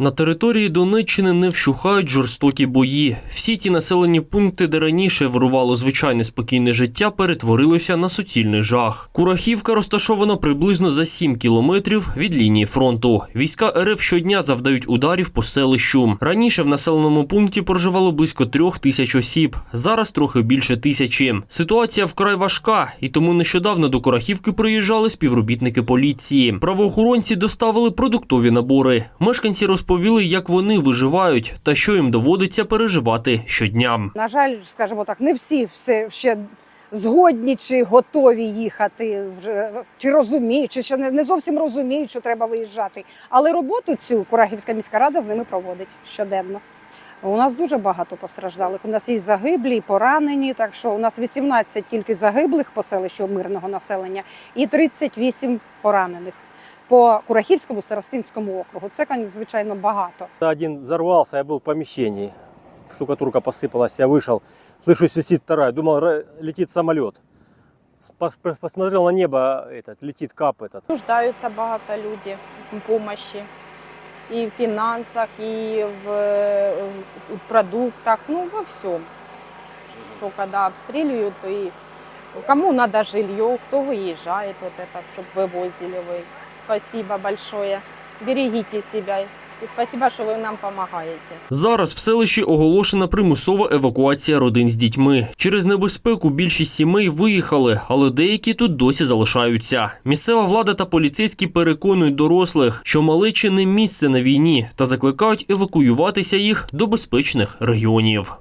На території Донеччини не вщухають жорстокі бої. Всі ті населені пункти, де раніше вирувало звичайне спокійне життя, перетворилися на суцільний жах. Курахівка розташована приблизно за 7 кілометрів від лінії фронту. Війська РФ щодня завдають ударів по селищу. Раніше в населеному пункті проживало близько трьох тисяч осіб. Зараз трохи більше тисячі. Ситуація вкрай важка, і тому нещодавно до Курахівки приїжджали співробітники поліції. Правоохоронці доставили продуктові набори. Мешканці розповіли, як вони виживають та що їм доводиться переживати щодня. На жаль, скажімо так, не всі все ще згодні чи готові їхати, вже чи розуміють, чи ще не, зовсім розуміють, що треба виїжджати. Але роботу цю Курахівська міська рада з ними проводить щоденно. У нас дуже багато постраждалих. У нас є загиблі, і поранені. Так що у нас 18 тільки загиблих по селищу мирного населення і 38 поранених по Курахівському старостинському округу. Це, звичайно, багато. Один взорвался, я был в помещении. Штукатурка посыпалась, я вышел. Слышу, свистит вторая. Думал, ра- летит самолет. Пос- пос- Посмотрел на небо, этот, летит кап этот. Нуждаються багато люди в помощи. І в фінансах, і в, е, в продуктах, ну во всем. Что когда обстреливают, то и кому надо жилье, кто выезжает, вот это, чтобы вывозили вы. Спасибо большое. Берегите себя. И спасибо, что вы нам помогаете. Зараз в селищі оголошена примусова евакуація родин з дітьми. Через небезпеку більшість сімей виїхали, але деякі тут досі залишаються. Місцева влада та поліцейські переконують дорослих, що малечі не місце на війні та закликають евакуюватися їх до безпечних регіонів.